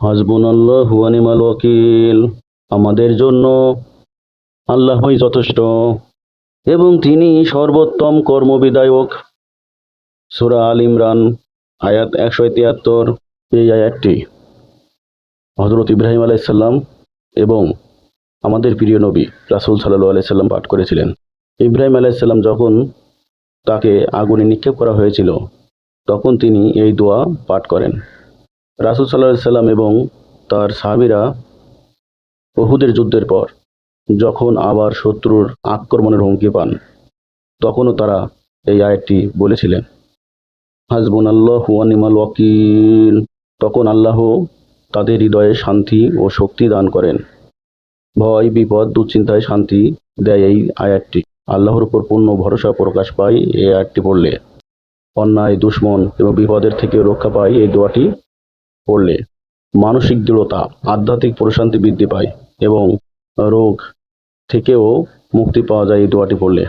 হাসবুনাল্লাহ হুয়ানিমাল ওয়াকিল। আমাদের জন্য আল্লাহই যথেষ্ট এবং তিনি সর্বোত্তম কর্মবিধায়ক। সুরা আল ইমরান, আয়াত একশো তিয়াত্তর এই আয়াতটি হজরত ইব্রাহিম আলাইসাল্লাম এবং আমাদের প্রিয় নবী রাসুল সাল্লু আলাইসাল্লাম পাঠ করেছিলেন। ইব্রাহিম আলাইসাল্লাম যখন তাকে আগুনে নিক্ষেপ করা হয়েছিল, তখন তিনি এই দোয়া পাঠ করেন। রাসুল সাল্লাহ সাল্লাম এবং তার সাহাবিরা বহুদের যুদ্ধের পর যখন আবার শত্রুর আক্রমণের হুমকি পান, তখনও তারা এই আয়াতটি বলেছিলেন। হাসবুন আল্লাহ হুয়ানিমাল ওয়াকিল। তখন আল্লাহ তাদের হৃদয়ে শান্তি ও শক্তি দান করেন। ভয়, বিপদ, দুশ্চিন্তায় শান্তি দেয় এই আয়াতটি। আল্লাহর উপর পূর্ণ ভরসা প্রকাশ পায় এই আয়াতটি পড়লে। অন্যায়, দুশ্মন এবং বিপদের থেকে রক্ষা পায় এই দোয়াটি। পড়লে মানসিক দৃঢ়তা, আধ্যাত্মিক প্রশান্তি বৃদ্ধি পায় এবং রোগ থেকেও মুক্তি পাওয়া যায় এই দোয়াটি পড়লে।